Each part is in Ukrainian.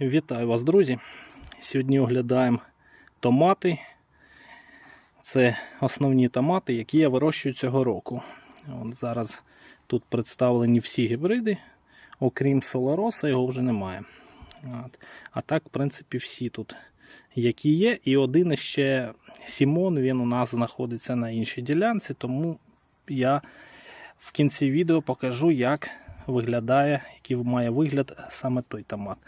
Вітаю вас, друзі! Сьогодні оглядаємо томати. Це основні томати, які я вирощую цього року. От зараз тут представлені всі гібриди, окрім Солароса, його вже немає. От. А так, в принципі, всі тут, які є. І один іще Сімон, він у нас знаходиться на іншій ділянці, тому я в кінці відео покажу, як виглядає, який має вигляд саме той томат.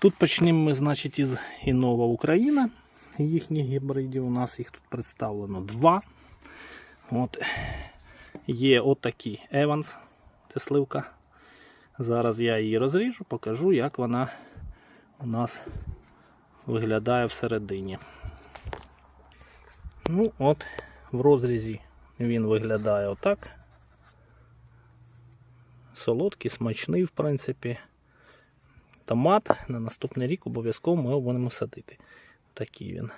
Тут почнемо ми, значить, із Інова Україна. Їхніх гібридів. У нас їх тут представлено два. От. Є отакий Еванс, це сливка. Зараз я її розріжу, покажу, як вона у нас виглядає всередині. Ну, от, в розрізі він виглядає отак. Солодкий, смачний, в принципі томат на наступний рік обов'язково ми його будемо садити. Такий він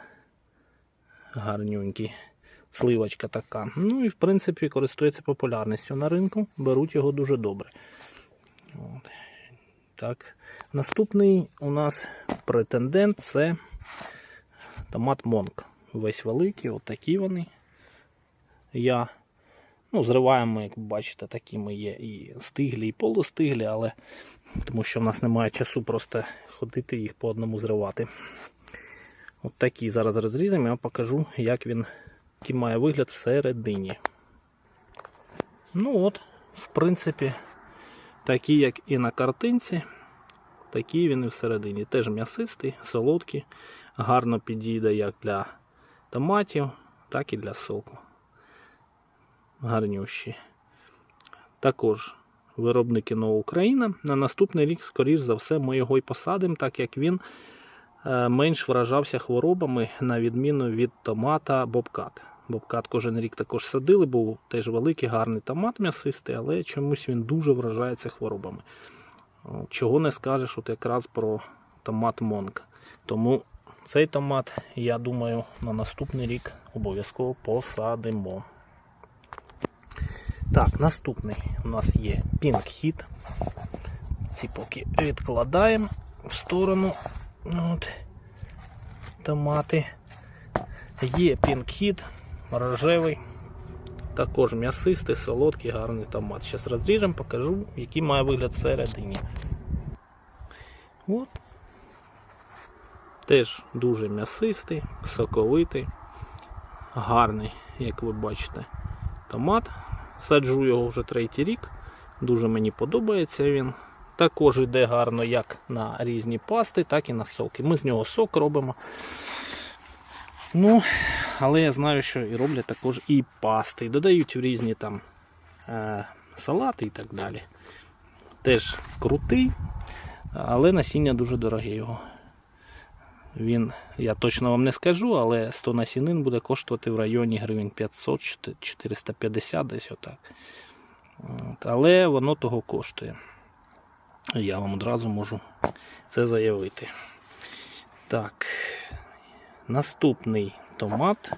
гарнюнький. Сливочка така. Ну і в принципі користується популярністю на ринку. Беруть його дуже добре. От. Так. Наступний у нас претендент це томат Монк. Весь великий, отакі вони. Я ну, зриваємо, як бачите, такими є і стиглі, і полустиглі, але тому що в нас немає часу просто ходити їх по одному зривати. От такі зараз розрізаємо, я вам покажу, як він який має вигляд всередині. Ну от, в принципі, такий, як і на картинці, такий він і всередині. Теж м'ясистий, солодкий, гарно підійде як для томатів, так і для соку. Гарнющі. Також виробники Нова Україна. На наступний рік, скоріш за все, ми його й посадимо, так як він е, менш вражався хворобами, на відміну від томата Бобкат. Бобкат кожен рік також садили, був теж великий, гарний томат м'ясистий, але чомусь він дуже вражається хворобами. Чого не скажеш от якраз про томат Монк. Тому цей томат, я думаю, на наступний рік обов'язково посадимо. Так, наступний у нас є Hit. Ці поки відкладаємо в сторону. От. Томати. Є Hit, рожевий. Також м'ясистий, солодкий, гарний томат. Зараз розріжемо, покажу, який має вигляд всередині. От. Теж дуже м'ясистий, соковитий, гарний, як ви бачите, томат. Саджу його вже третій рік. Дуже мені подобається він. Також йде гарно як на різні пасти, так і на соки. Ми з нього сок робимо. Ну, але я знаю, що і роблять також і пасти. Додають в різні там е, салати і так далі. Теж крутий, але насіння дуже дороге його. Він, я точно вам не скажу, але 100 насінин буде коштувати в районі гривень 500-450 десь отак. От, але воно того коштує. Я вам одразу можу це заявити. Так, наступний томат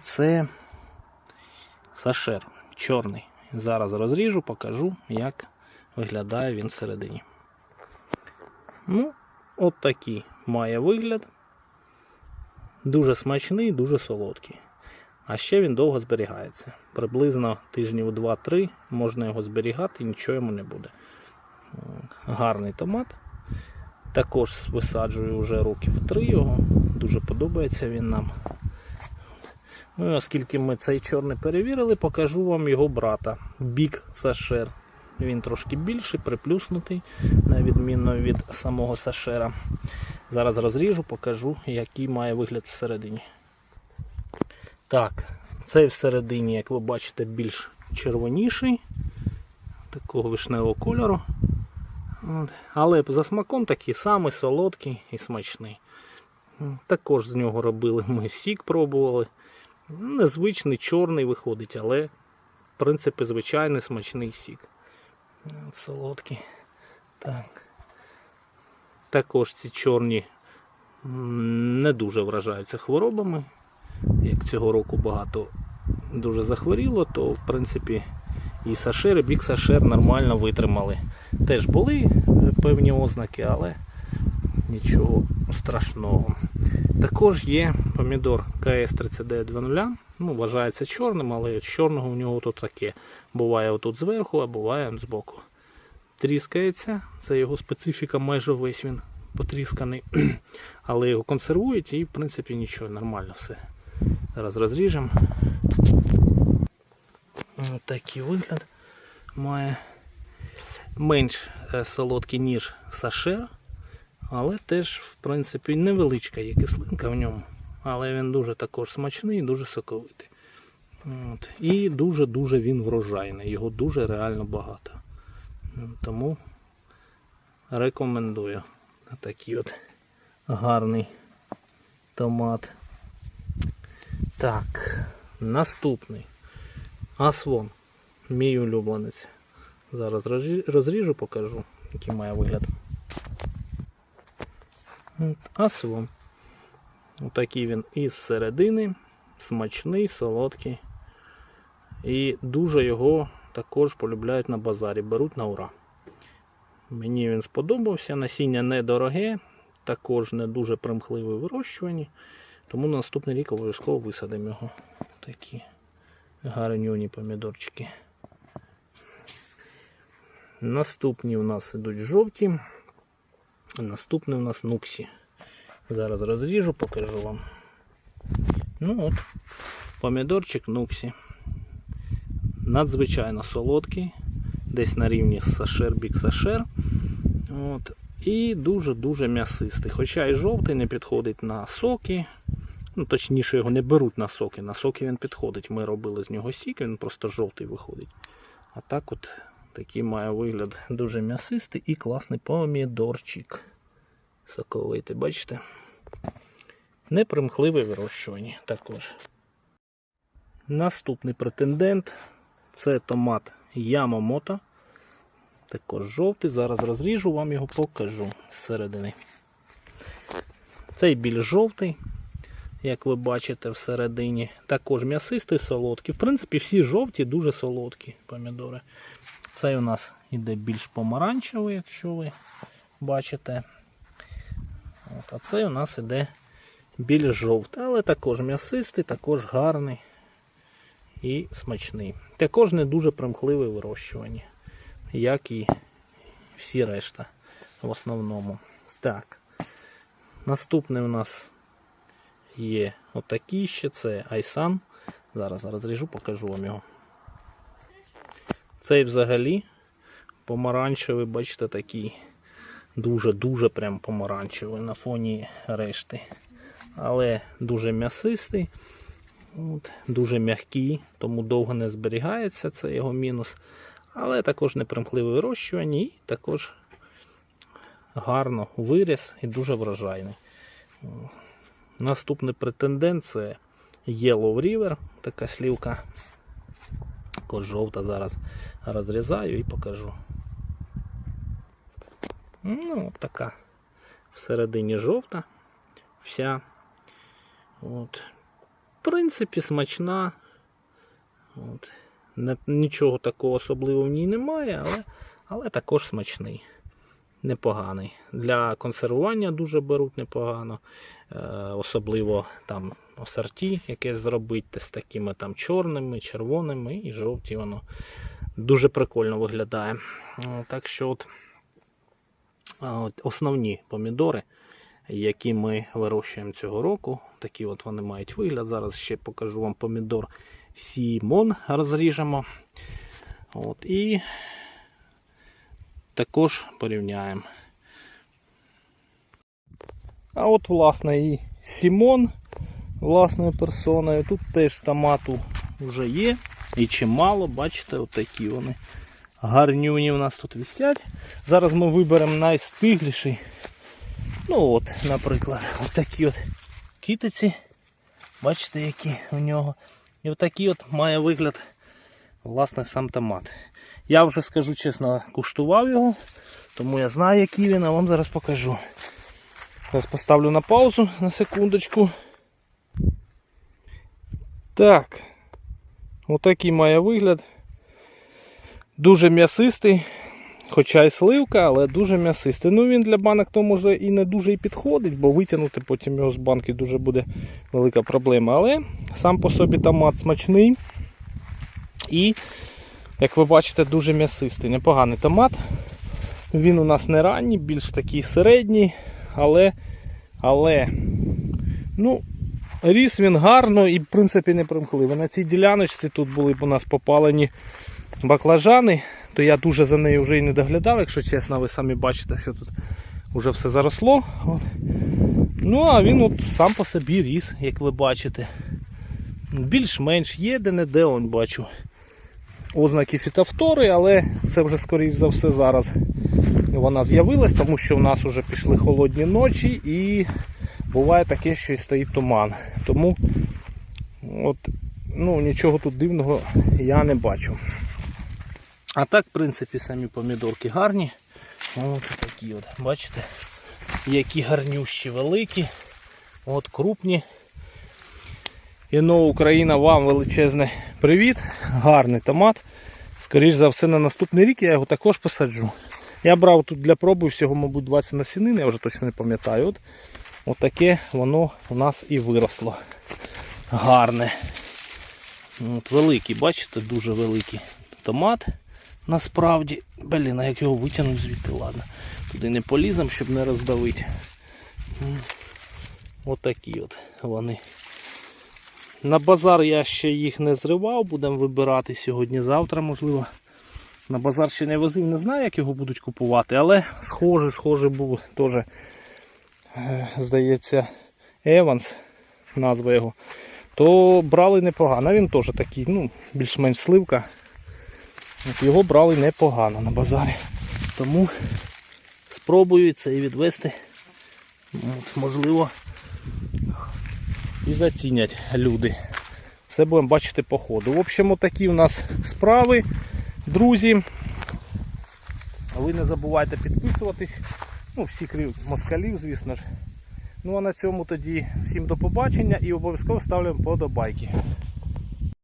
це сашер чорний. Зараз розріжу, покажу, як виглядає він всередині. Ну, От такий має вигляд. Дуже смачний, дуже солодкий. А ще він довго зберігається. Приблизно тижнів 2-3 можна його зберігати нічого йому не буде. Гарний томат. Також висаджую вже років 3 його. Дуже подобається він нам. Ну і оскільки ми цей чорний перевірили, покажу вам його брата. Бік Сашер. Він трошки більший, приплюснутий, на відміну від самого сашера. Зараз розріжу, покажу, який має вигляд всередині. Так, цей всередині, як ви бачите, більш червоніший, такого вишневого кольору. От. Але за смаком такий самий солодкий і смачний. Також з нього робили ми сік, пробували. Незвичний чорний виходить, але в принципі звичайний смачний сік. Солодкі. Так. Також ці чорні не дуже вражаються хворобами. Як цього року багато дуже захворіло, то в принципі і сашер, і бік сашер нормально витримали теж були певні ознаки, але нічого страшного. Також є помідор КС3920. Ну, вважається чорним, але чорного у нього тут таке. Буває отут зверху, а буває збоку. Тріскається, це його специфіка, майже весь він потрісканий. Але його консервують і, в принципі, нічого, нормально все. Зараз розріжемо. Ось такий вигляд має менш е, солодкий, ніж сашер, але теж, в принципі, невеличка є кислинка в ньому. Але він дуже також смачний і дуже соковитий. От. І дуже-дуже він врожайний, його дуже реально багато. Тому рекомендую такий от гарний томат. Так, наступний. Асвон. Мій улюбленець. Зараз розріжу, покажу, який має вигляд. Асвон. Отакий він із середини, смачний, солодкий. І дуже його також полюбляють на базарі, беруть на ура. Мені він сподобався. Насіння недороге, також не дуже примхливе в вирощуванні. Тому на наступний рік обов'язково висадимо його. Такі гарнюні помідорчики. Наступні у нас ідуть жовті. Наступний у нас нуксі. Зараз розріжу, покажу вам. Ну от, помідорчик нуксі. Надзвичайно солодкий. Десь на рівні сашер, бік сашер. От. І дуже-дуже м'ясистий. Хоча і жовтий не підходить на соки. Ну, точніше, його не беруть на соки. На соки він підходить. Ми робили з нього сік, він просто жовтий виходить. А так от такий має вигляд дуже м'ясистий і класний помідорчик. Соковитий, бачите? Непримхливе вирощування також. Наступний претендент це томат Ямомото. Також жовтий. Зараз розріжу, вам його покажу зсередини. Цей більш жовтий, як ви бачите всередині. Також м'ясистий, солодкий. В принципі, всі жовті дуже солодкі помідори. Цей у нас іде більш помаранчевий, якщо ви бачите. От, а цей у нас іде більш жовтий, але також м'ясистий, також гарний і смачний. Також не дуже примхливий в вирощуванні, як і всі решта в основному. Так. Наступний у нас є отакий ще, це Айсан. Зараз розріжу, покажу вам його. Цей взагалі помаранчевий, бачите, такий дуже-дуже прям помаранчевий на фоні решти. Але дуже м'ясистий, от, дуже м'який, тому довго не зберігається, це його мінус. Але також непримхливе вирощування і також гарно виріс і дуже врожайний. Наступний претендент це Yellow River, така слівка. Також жовта зараз розрізаю і покажу. Ну, от така всередині жовта вся. От. В принципі, смачна. От. Нічого такого особливого в ній немає, але, але також смачний. Непоганий. Для консервування дуже беруть непогано. Е, особливо там асорті якесь зробити з такими там чорними, червоними і жовті воно дуже прикольно виглядає. О, Так що от основні помідори, які ми вирощуємо цього року, такі от вони мають вигляд. Зараз ще покажу вам помідор Сімон розріжемо. От, і також порівняємо. А от, власне, і Сімон власною персоною. Тут теж томату вже є. І чимало, бачите, отакі вони гарнюні у нас тут висять. Зараз ми виберемо найстигліший. Ну от, наприклад, отакі от китиці. Бачите, які у нього. І отакий от має вигляд, власне, сам томат. Я вже скажу чесно, куштував його, тому я знаю, який він, а вам зараз покажу. Зараз поставлю на паузу на секундочку. Так. Отакий має вигляд. Дуже м'ясистий, Хоча й сливка, але дуже м'ясистий. Ну він для банок то може і не дуже і підходить, бо витягнути потім його з банки дуже буде велика проблема. Але сам по собі томат смачний. І, як ви бачите, дуже м'ясистий. Непоганий томат. Він у нас не ранній, більш такий середній, але, але ну, ріс він гарно і в принципі не примхливий. На цій діляночці тут були б у нас попалені баклажани, то я дуже за нею вже і не доглядав, якщо чесно, ви самі бачите, що тут вже все заросло. От. Ну, а він от сам по собі ріс, як ви бачите. Більш-менш є де-не-де, он бачу ознаки фітофтори, але це вже скоріш за все зараз вона з'явилась, тому що в нас вже пішли холодні ночі і буває таке, що і стоїть туман. Тому от, ну, нічого тут дивного я не бачу. А так, в принципі, самі помідорки гарні. Ось такі от, бачите, які гарнющі великі, от крупні. Іно Україна, вам величезний привіт. Гарний томат. Скоріш за все на наступний рік я його також посаджу. Я брав тут для проби всього, мабуть, 20 насінин, я вже точно не пам'ятаю. От, от таке воно у нас і виросло. Гарне. От Великий, бачите, дуже великий томат. Насправді, блін, а як його витягнути звідти, ладно. Туди не полізем, щоб не роздавити. Отакі от вони. На базар я ще їх не зривав, будемо вибирати сьогодні-завтра, можливо. На базар ще не возив, не знаю, як його будуть купувати, але схоже, схоже був теж, е, здається, Еванс, назва його. То брали непогано. Він теж такий, ну, більш-менш сливка. От його брали непогано на базарі. Тому спробую це і відвести. От, можливо, і зацінять люди. Все будемо бачити по ходу. В общем, такі у нас справи, друзі. Ви не забувайте підписуватись. Ну, всі крім москалів, звісно ж. Ну а на цьому тоді всім до побачення і обов'язково ставляємо подобайки.